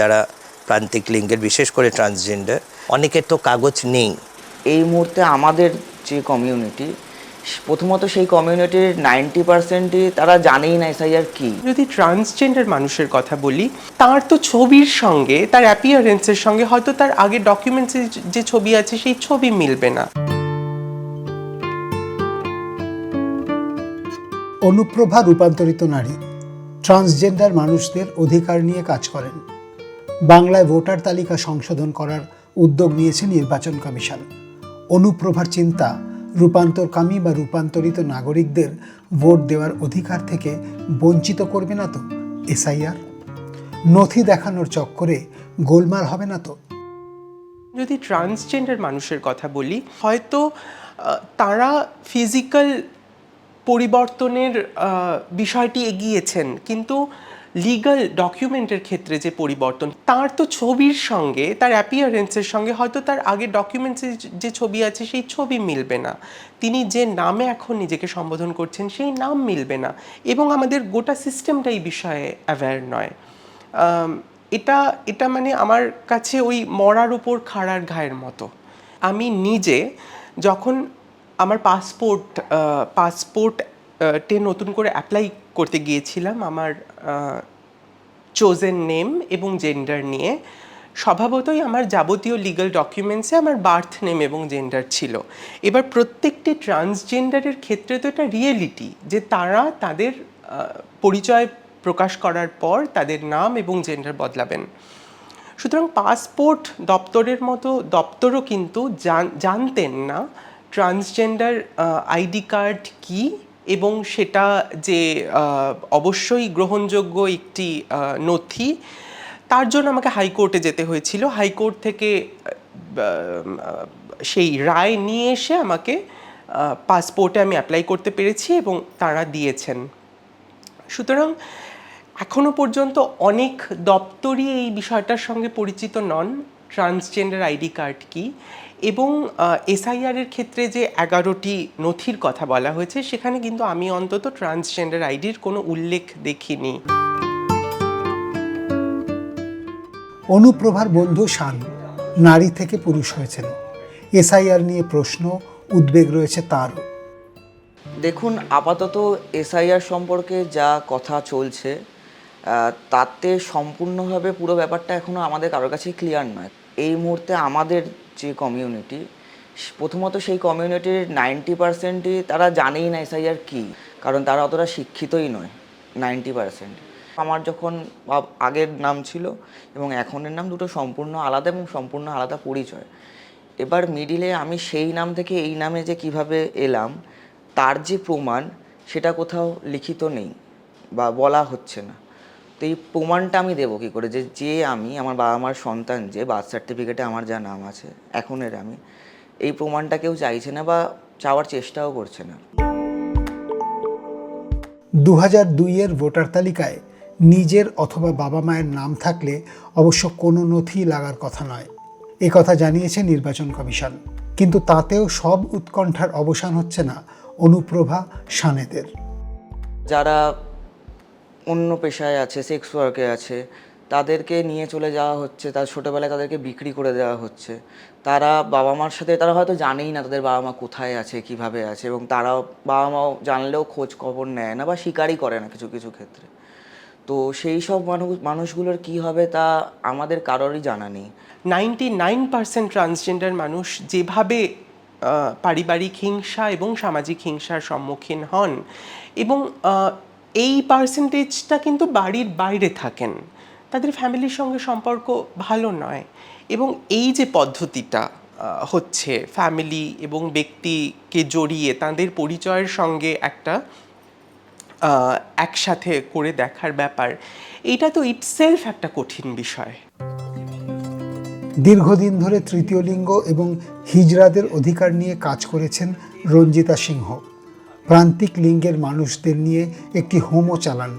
যারা প্রান্তিক লিঙ্গের বিশেষ করে ট্রান্সজেন্ডার অনেকের তো কাগজ নেই। এই মুহূর্তে আমাদের যে কমিউনিটি প্রথমত সেই কমিউনিটির নাইনটি পার্সেন্টই তারা জানেই না এসআইআর কি। যদি ট্রান্সজেন্ডার মানুষের কথা বলি তার তো ছবির সঙ্গে তার অ্যাপিয়ারেন্সের সঙ্গে হয়তো তার আগে ডকুমেন্টসে যে ছবি আছে সেই ছবি মিলবে না। অনুপ্রভা রূপান্তরিত নারী ট্রান্সজেন্ডার মানুষদের অধিকার নিয়ে কাজ করেন। বাংলায় ভোটার তালিকা সংশোধন করার উদ্যোগ নিয়েছে নির্বাচন কমিশন। অনুপ্রভার চিন্তা রূপান্তরকামী বা রূপান্তরিত নাগরিকদের ভোট দেওয়ার অধিকার থেকে বঞ্চিত করবে না তো এসআইআর? নথি দেখানোর চক্করে গোলমাল হবে না তো? যদি ট্রান্সজেন্ডার মানুষের কথা বলি, হয়তো তারা ফিজিক্যাল পরিবর্তনের বিষয়টি এগিয়েছেন, কিন্তু লিগ্যাল ডকুমেন্টের ক্ষেত্রে যে পরিবর্তন, তার তো ছবির সঙ্গে, তার অ্যাপিয়ারেন্সের সঙ্গে, হয়তো তার আগে ডকুমেন্টসে যে ছবি আছে, সেই ছবি মিলবে না। তিনি যে নামে এখন নিজেকে সম্বোধন করছেন, সেই নাম মিলবে না। এবং আমাদের গোটা সিস্টেমটা এই বিষয়ে অ্যাওয়্যার নয়। এটা এটা মানে আমার কাছে ওই মরার উপর খাড়ার ঘায়ের মতো। আমি নিজে যখন আমার পাসপোর্ট পাসপোর্ট টে নতুন করে অ্যাপ্লাই করতে গিয়েছিলাম, আমার চোজেন নেম এবং জেন্ডার নিয়ে। স্বভাবতই আমার যাবতীয় লিগ্যাল ডকুমেন্টসে আমার বার্থ নেম এবং জেন্ডার ছিল। এবার প্রত্যেকটি ট্রান্সজেন্ডারের ক্ষেত্রে তো এটা রিয়েলিটি যে তারা তাদের পরিচয় প্রকাশ করার পর তাদের নাম এবং জেন্ডার বদলাবেন। সুতরাং পাসপোর্ট দপ্তরের মতো দপ্তরও কিন্তু জান- জানতেন না। ট্রান্সজেন্ডার আইডি কার্ড কি এবং সেটা যে অবশ্যই গ্রহণযোগ্য একটি নথি, তার জন্য আমাকে হাইকোর্টে যেতে হয়েছিল। হাইকোর্ট থেকে সেই রায় নিয়ে এসে আমাকে পাসপোর্টে আমি অ্যাপ্লাই করতে পেরেছি এবং তারা দিয়েছেন। সুতরাং এখনও পর্যন্ত অনেক দপ্তরই এই বিষয়টার সঙ্গে পরিচিত নন। ট্রান্সজেন্ডার আইডি কার্ড কি? এবং এসআইআর এর ক্ষেত্রে যে এগারোটি নথির কথা বলা হয়েছে সেখানে কিন্তু আমি অন্তত ট্রান্সজেন্ডার আইডির কোনো উল্লেখ দেখিনি। অনুপ্রভার বন্ধু শান নারী থেকে পুরুষ হয়েছেন। এসআইআর নিয়ে প্রশ্ন উদ্বেগ রয়েছে তারও। দেখুন আপাতত এসআইআর সম্পর্কে যা কথা চলছে তাতে সম্পূর্ণভাবে পুরো ব্যাপারটা এখনও আমাদের কারোর কাছেই ক্লিয়ার নয়। এই মুহূর্তে আমাদের যে কমিউনিটি প্রথমত সেই কমিউনিটির নাইনটি পার্সেন্টই তারা জানেই না এসআইআর কী, কারণ তারা অতটা শিক্ষিতই নয় নাইনটি পার্সেন্ট আমার যখন আগের নাম ছিল এবং এখনের নাম দুটো সম্পূর্ণ আলাদা এবং সম্পূর্ণ আলাদা পরিচয়। এবার মিডিলে আমি সেই নাম থেকে এই নামে যে কীভাবে এলাম, তার যে প্রমাণ, সেটা কোথাও লিখিত নেই বা বলা হচ্ছে না। তো এই প্রমাণটা আমি দেবো কী করে? যে যে আমি আমার বাবা মার সন্তান যে বার্থ সার্টিফিকেটে আমার যা নাম আছে এখনের আমি এই প্রমাণটা কেউ চাইছে না বা চাওয়ার চেষ্টাও করছে না। দু হাজার দুইয়ের ভোটার তালিকায় নিজের অথবা বাবা মায়ের নাম থাকলে অবশ্য কোনো নথি লাগার কথা নয়। এ কথা জানিয়েছে নির্বাচন কমিশন। কিন্তু তাতেও সব উৎকণ্ঠার অবসান হচ্ছে না অনুপ্রভা সানেদের। যারা অন্য পেশায় আছে সেক্স ওয়ার্কে আছে। তাদেরকে নিয়ে চলে যাওয়া হচ্ছে, তার ছোটোবেলায় তাদেরকে বিক্রি করে দেওয়া হচ্ছে। তারা বাবা মার সাথে, তারা হয়তো জানেই না তাদের বাবা মা কোথায় আছে, কীভাবে আছে, এবং তারাও, বাবা মাও জানলেও খোঁজ খবর নেয় না বা স্বীকারই করে না কিছু কিছু ক্ষেত্রে। তো সেই সব মানুষ মানুষগুলোর কি হবে তা আমাদের কারোরই জানা নেই। নাইনটি নাইন পার্সেন্ট ট্রান্সজেন্ডার মানুষ যেভাবে পারিবারিক হিংসা এবং সামাজিক হিংসার সম্মুখীন হন এবং এই পার্সেন্টেজটা কিন্তু বাড়ির বাইরে থাকেন। তাদের ফ্যামিলির সঙ্গে সম্পর্ক ভালো নয়। এবং এই যে পদ্ধতিটা হচ্ছে ফ্যামিলি এবং ব্যক্তিকে জড়িয়ে তাদের পরিচয়ের সঙ্গে একটা একসাথে করে দেখার ব্যাপার এইটা তো ইটসেলফ একটা কঠিন বিষয়। দীর্ঘদিন ধরে তৃতীয় লিঙ্গ এবং হিজড়াদের অধিকার নিয়ে কাজ করেছেন রঞ্জিতা সিংহ। প্রান্তিক লিঙ্গের মানুষদের নিয়ে একটি হোমও চালান।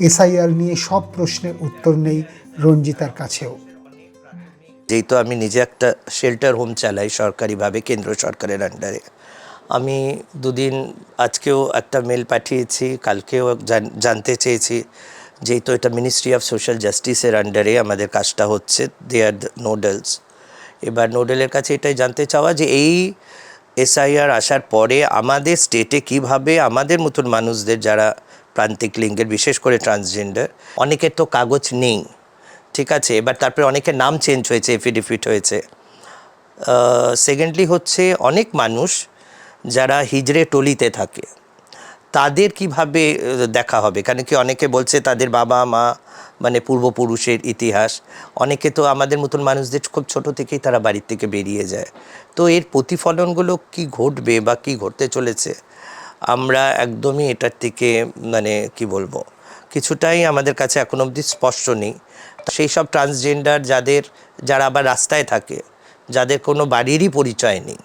এসআইআর নিয়ে সব প্রশ্নের উত্তর নেই রঞ্জিতার কাছেও। যেহেতু আমি নিজে একটা শেল্টার হোম চালাই সরকারিভাবে, কেন্দ্র সরকারের আন্ডারে আমি দুদিন আজকেও একটা মেল পাঠিয়েছি, কালকেও জান- জানতে চেয়েছি, যেহেতু এটা মিনিস্ট্রি অফ সোশ্যাল জাস্টিসের আন্ডারে আমাদের কাজটা হচ্ছে দে আর নোডেলস এবার নোডেলের কাছে এটাই জানতে চাওয়া যে এই এসআইআর আসার পরে আমাদের স্টেটে কীভাবে আমাদের মতন মানুষদের যারা প্রান্তিক লিঙ্গের, বিশেষ করে ট্রান্সজেন্ডার অনেকের তো কাগজ নেই, ঠিক আছে? এবার তারপরে অনেকের নাম চেঞ্জ হয়েছে এফিডেভিট হয়েছে। সেকেন্ডলি হচ্ছে অনেক মানুষ যারা হিজড়ে টলিতে থাকে। তাদের কীভাবে দেখা হবে? কারণ কি অনেকে বলছে তাদের বাবা, মা মানে পূর্বপুরুষের ইতিহাস। অনেকে তো আমাদের মতন মানুষদের খুব ছোট থেকেই তারা বাড়ির থেকে বেরিয়ে যায়। তো এর প্রতিফলনগুলো কি ঘটবে বা কি ঘটতে চলেছে? আমরা একদমই এটার থেকে মানে কি বলব, কিছুটাই আমাদের কাছে এখন অবধি স্পষ্ট নেই। সেই সব ট্রান্সজেন্ডার যাদের, যারা আবার রাস্তায় থাকে, যাদের কোনো বাড়িরই পরিচয় নেই,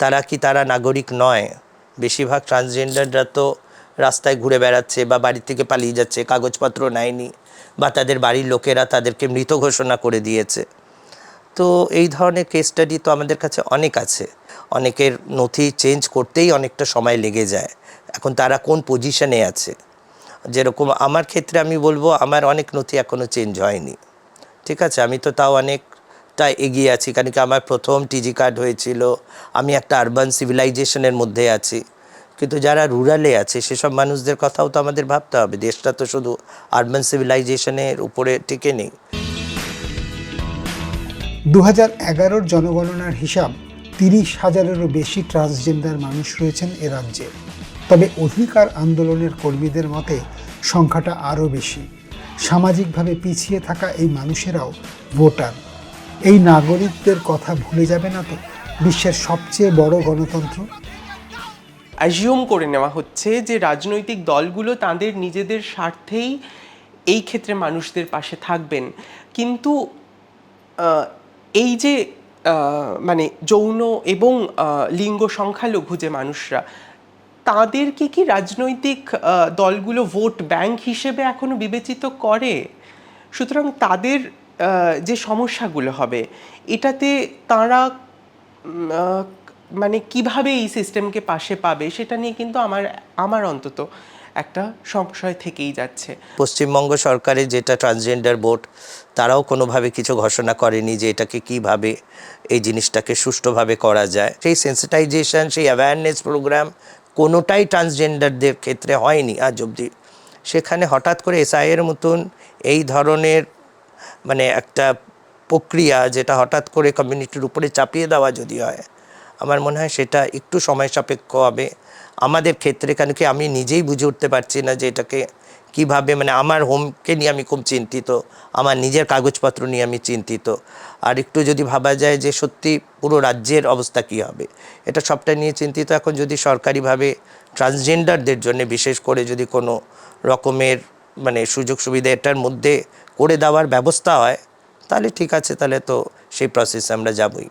তারা কি তারা নাগরিক নয়? বেশিরভাগ ট্রান্সজেন্ডাররা তো রাস্তায় ঘুরে বেড়াচ্ছে বা বাড়ি থেকে পালিয়ে যাচ্ছে, কাগজপত্র নেয়নি বা তাদের বাড়ির লোকেরা তাদেরকে মৃত ঘোষণা করে দিয়েছে। তো এই ধরনের কেস স্টাডি তো আমাদের কাছে অনেক আছে। অনেকের নথি চেঞ্জ করতেই অনেকটা সময় লেগে যায়। এখন তারা কোন পজিশনে আছে? যেরকম আমার ক্ষেত্রে আমি বলব, আমার অনেক নথি এখনও চেঞ্জ হয়নি। ঠিক আছে? আমি তো তাও অনেকটা এগিয়ে আছি, কারণ কি আমার প্রথম টিজি কার্ড হয়েছিল। আমি একটা আরবান সিভিলাইজেশনের মধ্যে আছি। কিন্তু যারা রুরালে আছে, সেসব মানুষদের কথাও তো আমাদের ভাবতে হবে। দেশটা তো শুধু আরবান সিভিলাইজেশনের উপরে টিকে নেই। দু হাজার জনগণনার হিসাব তিরিশ হাজারেরও বেশি ট্রান্সজেন্ডার মানুষ রয়েছেন এ রাজ্যে। তবে অধিকার আন্দোলনের কর্মীদের মতে সংখ্যাটা আরও বেশি। সামাজিকভাবে পিছিয়ে থাকা এই মানুষেরাও ভোটার। এই নাগরিকদের কথা ভুলে যাবে না তো? বিশ্বের সবচেয়ে বড় গণতন্ত্র? অ্যাজিউম করে নেওয়া হচ্ছে যে রাজনৈতিক দলগুলো তাদের নিজেদের স্বার্থেই এই ক্ষেত্রে মানুষদের পাশে থাকবেন। কিন্তু এই যে মানে যৌন এবং লিঙ্গ সংখ্যালঘু যে মানুষরা, তাদেরকে কি রাজনৈতিক দলগুলো ভোট ব্যাংক হিসেবে এখনও বিবেচিত করে? সুতরাং তাদের যে সমস্যাগুলো হবে, এটাতে তারা মানে কীভাবে এই সিস্টেমকে পাশে পাবে, সেটা নিয়ে কিন্তু আমার আমার অন্তত একটা সংশয় থেকেই যাচ্ছে। পশ্চিমবঙ্গ সরকারের যেটা ট্রান্সজেন্ডার বোর্ড তারাও কোনোভাবে কিছু ঘোষণা করেনি যে এটাকে কীভাবে এই জিনিসটাকে সুষ্ঠুভাবে করা যায়। সেই সেন্সিটাইজেশন সেই অ্যাওয়ারনেস প্রোগ্রাম কোনোটাই ট্রান্সজেন্ডারদের ক্ষেত্রে হয়নি আজ অবধি। সেখানে হঠাৎ করে এসআইয়ের মতন এই ধরনের মানে একটা প্রক্রিয়া যেটা হঠাৎ করে কমিউনিটির উপরে চাপিয়ে দেওয়া যদি হয়, আমার মনে হয় সেটা একটু সময় সাপেক্ষ হবে। আমাদের ক্ষেত্রে কেন কি আমি নিজেই বুঝে উঠতে পারছি না যে এটাকে কীভাবে মানে আমার হোমকে নিয়ে আমি খুব চিন্তিত, আমার নিজের কাগজপত্র নিয়ে আমি চিন্তিত। আর একটু যদি ভাবা যায় যে সত্যি পুরো রাজ্যের অবস্থা কী হবে, এটা সবটা নিয়ে চিন্তিত। এখন যদি সরকারিভাবে ট্রান্সজেন্ডারদের জন্য বিশেষ করে যদি কোনো রকমের মানে সুযোগ সুবিধা এটার মধ্যে করে দেওয়ার ব্যবস্থা হয় তাহলে ঠিক আছে তাহলে তো সেই প্রসেসে আমরা যাবই।